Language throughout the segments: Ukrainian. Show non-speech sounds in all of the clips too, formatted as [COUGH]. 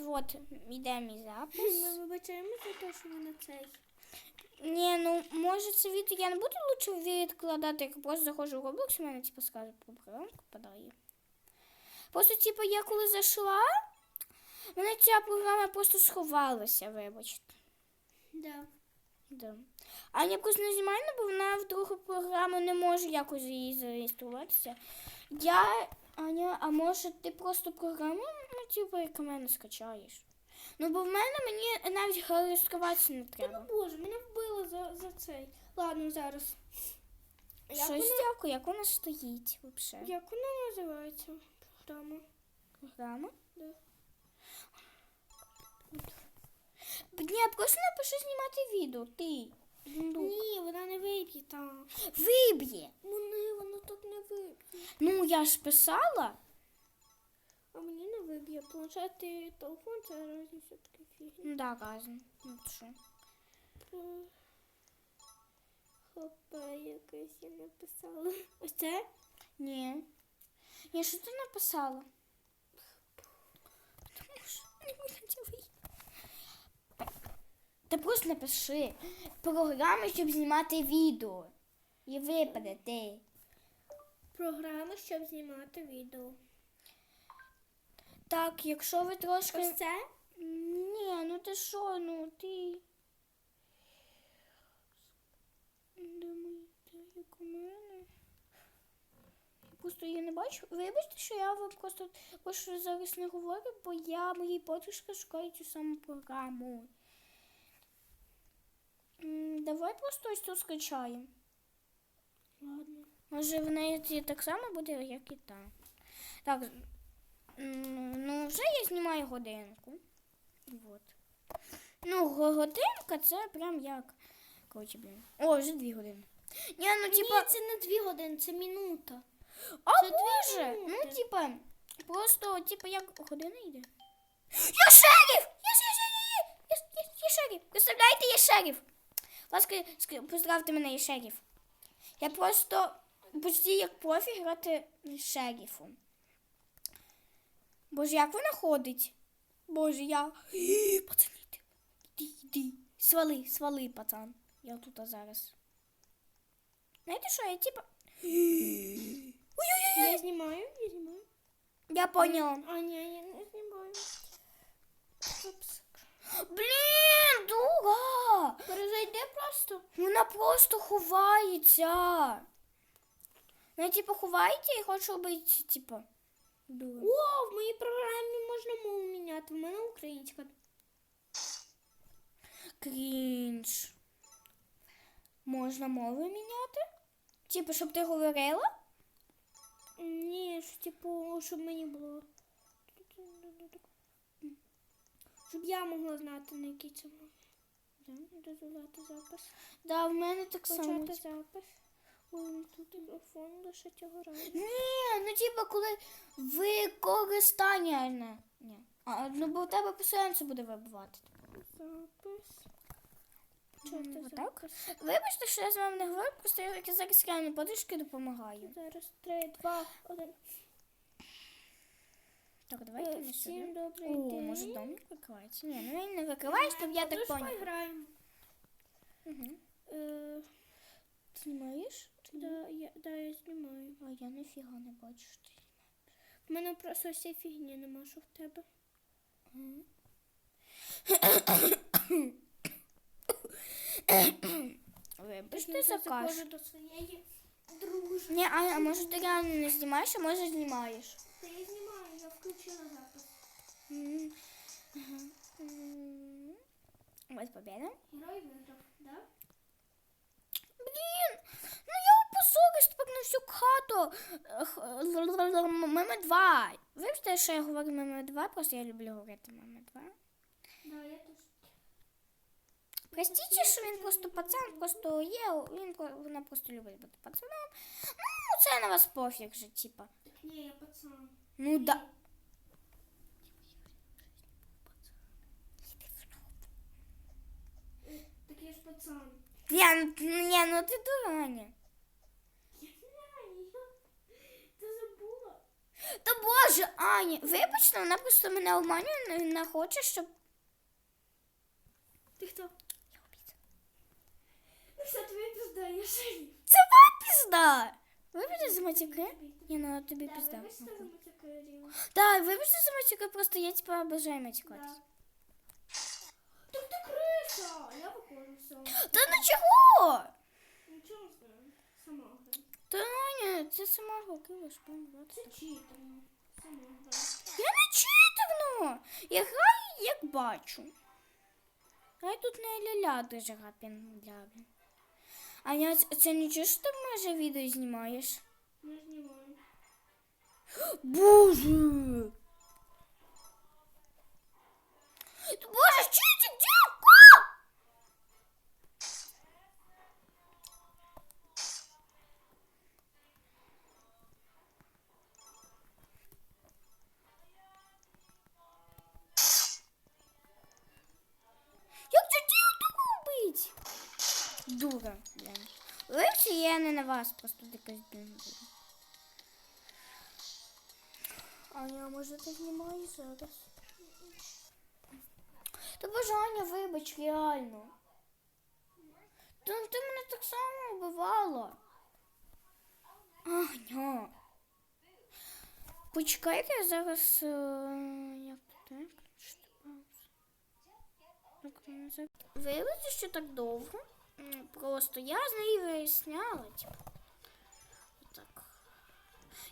От, іде мій запис. Ми вибачаємо за те, що ми на цей. Ні, ну може це відео я не буду лучше відкладати, як просто заходжу в Roblox, і мене типу скаже про програмку подає. Просто, типу, я коли зайшла, мене ця програма просто сховалася, вибачте. Да. Да. А я просто не знімаю, бо вона в другу програму не може якось її зареєструватися. Я, Аня, а може ти просто програму, ну, як мене скачаєш? Ну, бо в мене мені навіть реєструватися не Та ну боже, мене вбили за, за цей. Ладно, зараз. Як Щось вона, дякую, як вона стоїть взагалі? як вона називається? Програма. Програма? Да. Ні, просто напиши знімати відео, ти. Дундук. Ні, вона не виб'є там. Виб'є. Вони, воно так не виб'є. Ну, я ж писала. Виб'є. Планшет і телефон це разні все-таки фігні. Ну, да, разом. Ну, то що? Хопа, якось я написала. Ось це? Ні. Ні, що ти написала? Тому що не виходили. Ти просто напиши програми, щоб знімати відео. І випаде ти. Програма, щоб знімати відео. Так, якщо ви трошки. Ось це? Ні, ну ти що, ну ти. Я Просто її не бачу. Вибачте, що я вам просто просто зараз не говорю, бо я моїй подружці шукаю цю саму програму. Давай просто ось тут скачаємо. Ладно. Може в неї так само буде, як і та. Так, ну вже я знімаю годинку. Вот. Ну, годинка це прям як. Коротше, блін. О, вже дві години. Ні, ну типа. Ні, це не дві години, це минута. А це боже! Ну, типа, просто, типа, як година йде. Я шериф! Я, я, я, я, я, я, шериф! Представляєте, я шериф! Ласка, поздравте мене, я шериф. Я просто почти як профі грати шерифом. Боже, як вона ходить? Боже, я. Пацан, іди, іди, іди. Свали, свали, пацан. Я тут зараз. Знаєте що, я типа. Ой-ой-ой! Я знімаю, я знімаю. Я поняла. А, ні, я не знімаю. Блін, дуга! Перезайди просто. Вона просто ховається. Вона типу ховається і хоче робити, типу. Дуга. О, в моїй програмі можна мову міняти. В мене українська. Крінж. Можна мови міняти? Типу, щоб ти говорила? Ні, що, типу, щоб мені було. Щоб я могла знати, на якій це мові. Дозволяти запис. Да, в мене так само. Почати запис. Ой, тут мікрофон лише цього разу. Ні, ну типу, коли використання. Не. Ні. А, ну бо в тебе постійно це буде вибивати. Запис. М, отак? запис. Вибачте, що я з вами не говорю, просто я я зараз реально подружки допомагаю. Зараз три, два, один. Так, давайте Всім сюди. добрий О, день. може домик викривається? Ні, ну він не викривається, щоб я так поняла. граємо. Угу. Е, Знімаєш? Да, я, да, я знімаю. А я ніфіга не бачу, що ти В мене просто всі фігні нема, що в тебе. знімаєш. [COUGHS] Вибачте за кашу. до своєї дружки. Ні, а, а може ти реально не знімаєш, а може знімаєш? Та я знімаю, я включила запис. М, ага. М. Ось победа. Герой виграв, да? Блін, я опозорюсь тепер на всю хату. Меми 2. Вибачте, що я говорю меми 2, просто я люблю говорити меми 2. Да, я теж. Простіть, що він просто пацан, просто є, він, вона просто любить бути пацаном. Ну, це на вас пофіг же, типа. Ні, я пацан. Ну да. Так я ж пацан. Ні, ну, ну ти дураня. Я знаю, я... Ти забула. Та боже, Аня, вибачте, вона просто мене обманює, не, не хоче, щоб. Ти хто? Ну все, тобі пізда, я шериф. Це вам пізда! Вибачте за матюки? Ні, ну тобі Да, пізда. вибачте за матюкарію. Так, вибачте за матюки, просто я типа обожаю матюкатись. Да. Так ти криса! Я виходжу все. Та ну чого? Нічого не знаю. Сама Та ні, це сама гукила, що Це читерно. Я не читерну. Я граю, як бачу. А я тут не ля-ля дуже гапін ля. А це- це нічого, що ти може відео знімаєш? Не знімаю. Боже, Липці я не на вас, просто якась блін. дура. Аня, може ти знімаєш зараз? Та боже, Аня, вибач, реально. Та ти мене так само вбивала. Аня. Почекайте, я зараз. е, Як так? Ну, що так довго. Просто я з нею виясняла, типу. Отак.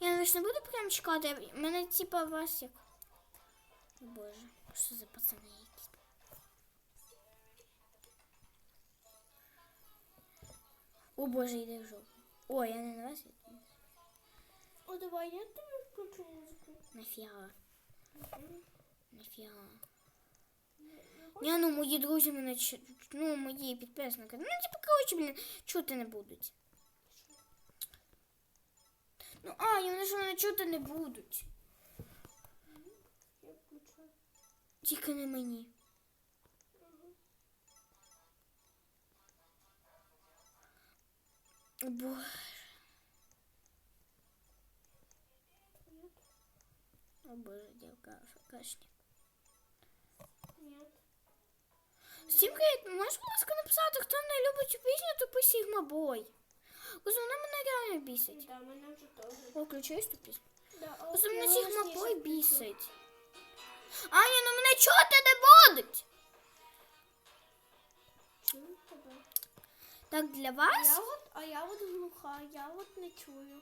Я навіть не буду прям чекати. я- Мене типа вас як. О боже, що за пацани якісь. О боже, йде в жопу. О, я не на вас. йду. О, давай я тобі включу музику. Нафіга. Нафіга. Ні, ну мої друзі мене ну, мої підписники. Ну, типу, коротше, блін, чути не будуть. Ну, а, і вони ж мене чути не будуть. Я. Тільки не мені. Боже. О боже, дівка, кашні. Сімка, можеш, будь ласка, написати, хто не любить цю пісню, то по Сігма Бой. Ось вона мене реально бісить. Да, мене вже теж. О, включиш цю пісню? Да, Ось мене Сігма Бой бісить. Аня, ну мене чути не тебе. Так, для вас? я от, а я от глуха, я от не чую.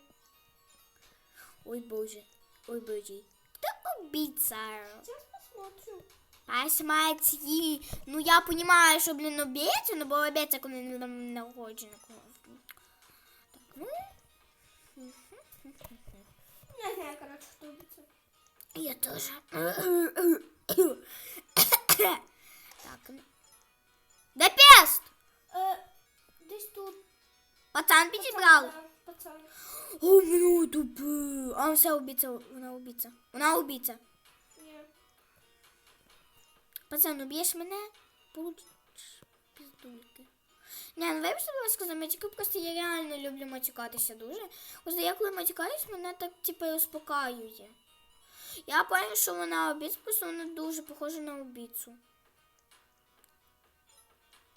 Ой, боже. Ой, боже. Хто убийца? Сейчас посмотрю. Посмотри. Ну, я понимаю, что, блин, убийца, но был убийца, коли не там народження. Так, ну. Я знаю, короче, хто убийца. Я тоже. так. ну. Да пест! Е, десь тут. Пацан підібрав. Да, пацан. О, ну тупе. А все убийца, вона убийца. Вона убийца. Пацан, уб'єш мене, получиш піздульки. Ні, ну вибачте, будь ласка, за матюки, просто я реально люблю матюкатися дуже. Ось я коли матюкаюсь, мене так типу успокаює. Я пам'ятаю, що вона обіць, просто вона дуже похожа на убійцю.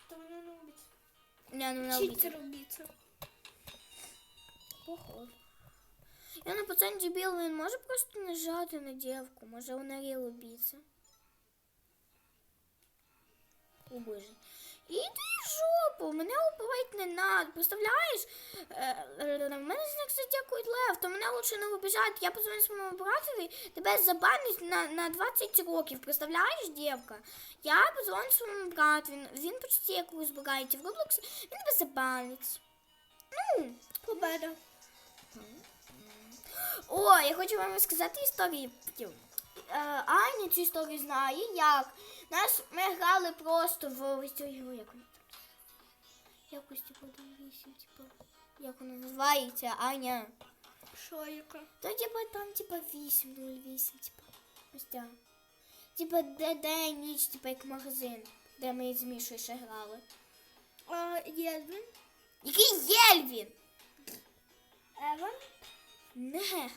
То вона не убийца. Ні, ну вона убійця. Читер убийца. Походу. Я на пацан дебіл, він може просто нажати на дівку, може вона реал убійця. О боже. Іди в жопу, мене убивати не надо. Представляєш? Е, е, В мене знак задякують лев, то мене лучше не вибіжати. Я позвоню своєму братові, тебе забанить на, на 20 років. Представляєш, дівка? Я позвоню своєму брату, він, він почти якусь збирається в Roblox, він тебе забанить. Ну, Победа. О, я хочу вам розказати історію. Е, Аня цю історію знає, як. Нас, ми грали просто в ось цю ігру, як вона там. Якось типу там вісім, типу. Як вона називається, Аня. Що яка? То типу там типу 808, типу. Ось так. Типу де день, ніч, типу як магазин, де ми з Мішою ще грали. А, Єдвін. Який Єльвін? Еван. Не.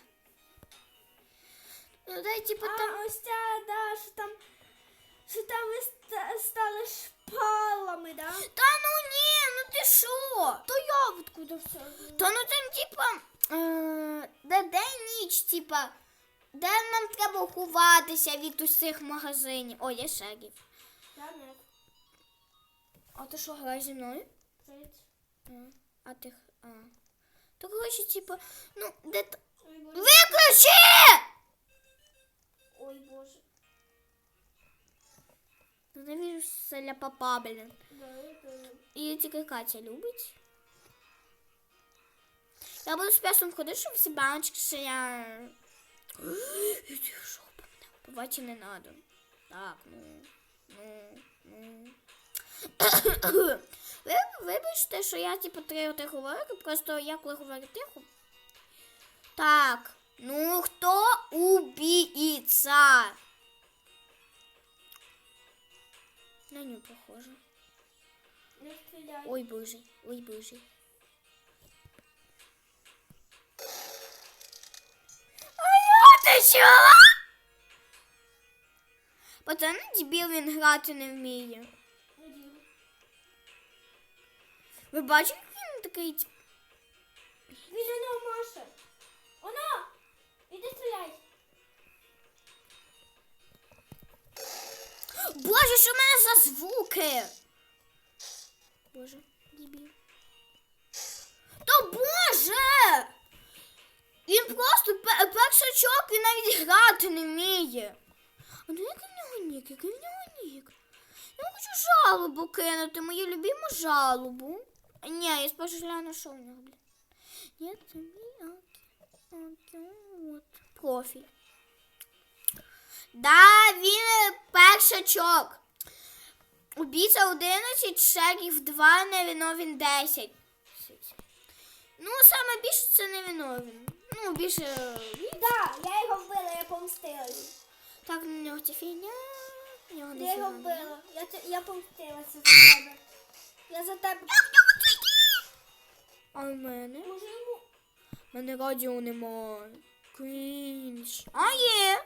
Ну дай типу А там. ось ця, да, що там, що там ви стали шпалами, да? Та ну ні, ну ти що? То я откуда все знаю? Та ну там, типа, е, де день ніч, типа, де нам треба ховатися від усіх магазинів. О, є шагів. Я не. А ти що, граєш зі мною? А, а ти. х- А. То коротше, типа, ну, де т... Ой, боже. Виключи! Ой, боже. Ненавижу селя папа, блін. І тільки Катя любить. Я буду з песом ходити, щоб всі баночки, що я... Іди в жопу, побачити не надо. Так, ну, ну, ну. Ви вибачте, що я типу три оти говорю, просто я коли говорю тихо. Так, ну хто убійця? На нього похоже. Не стріляй. Ой боже, ой боже. А я ти чула? Пацани дебіл він грати не вміє. Ви бачите, як він такий. тип- Він на нього Маша. Вона! Іди стріляй. Боже, що в мене за звуки? Боже, дебіл. То боже! Він просто пе- першачок, він навіть грати не вміє. А ну який в нього нік? Який в нього нік? Я хочу жалобу кинути, мою любиму жалобу. Ні, я спершу гляну, що в нього, блін. Ні, це мій окей. Окей, от. Профіль. Да, він е, першачок. Убійця 11, шеріф 2, невиновен 10. Ну, саме більше це невиновен. Ну, більше. Да, я його вбила, я помстилась. Так, на нього ця фігня. нього Я його вбила. Я, те- я помстилася за тебе. Я за тебе. А в мене? Може йому. В мене радіо немає. Крінж. А є.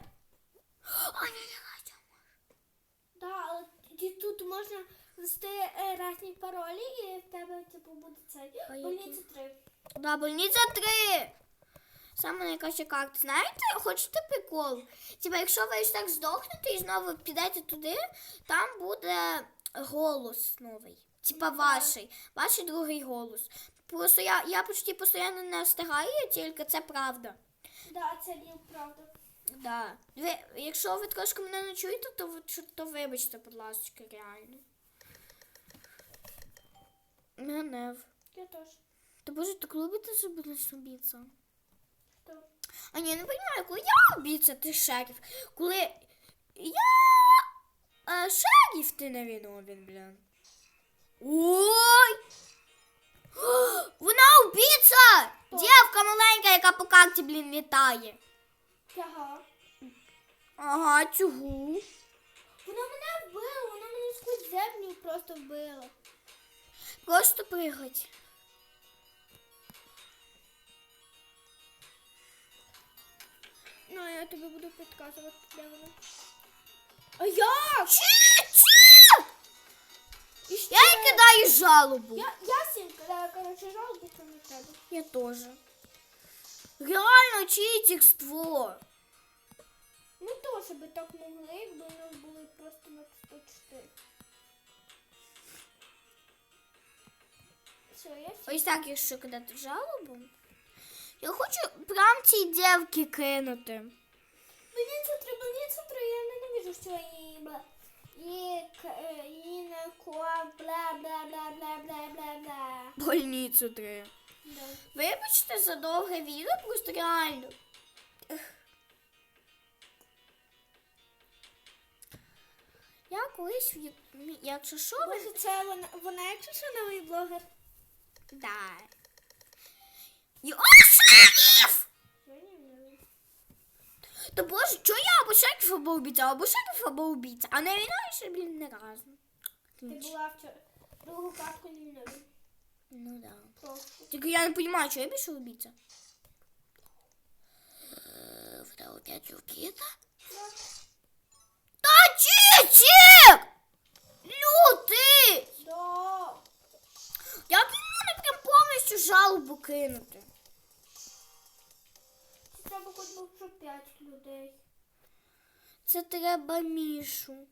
А ні, не радіо. Да, але ті- тут можна ввести е, різні паролі і в тебе типу буде цей. А? Больниця 3. Да, больниця 3. Саме найкраща карта. Знаєте, хочете прикол? Типа, якщо ви ось так здохнете і знову підете туди, там буде голос новий. Типа ваший. Ваш другий голос. Просто я, я почти постійно не встигаю, тільки це правда. Да, це правда. Да. Ви, якщо ви трошки мене не чуєте, то, ви- що- то вибачте, будь ласка, реально. Мене. Я теж. Та боже, так любите же будеш? Хто? А ні, не розумію, коли я убійця, ти шериф. Коли я а, шериф, ти не виновен, блін. Ой! [GASPS] Вона убійця! Дівка маленька, яка по карті, блін, літає. Ага. Ага, чугу. Вона мене вбила, вона мене сквозь землю просто вбила. Просто пригать. Ну, я тобі буду підказувати, де вона. А як? Чи-чи! І ще... Я їй кидаю жалобу. Я, я всім кидаю, коротше, жалобу тебе. Я тоже. Реально читерство. Ми теж би так могли, якби у нас були просто на 104. Все, я всі. Ось так, якщо кидати жалобу. Я хочу прям цій дівки кинути. Мені це треба, мені це треба, я ненавижу, що її бла. Її, к- е, її на куа, бла, бла, бла, бла, бла, бла, бла. Больницю три. Да. Вибачте за довге відео, просто реально. Я колись, в якщо що, ви... Боже, це вона, вона якщо що новий блогер. Да. Йо, шериф! Я не знаю. Та боже, чого я або шериф або убійця, або шериф або убійця, а не війною, блін, не разу. Ти була вчора. Другу картку не новий. Ну да. Тільки я не розумію, що я більше убійця. Та дядю Кіта? Та чичик! Люди! Да. Як він мене прям повністю жалобу кинути? Це треба хоч вже п'ять людей. Це треба Мішу.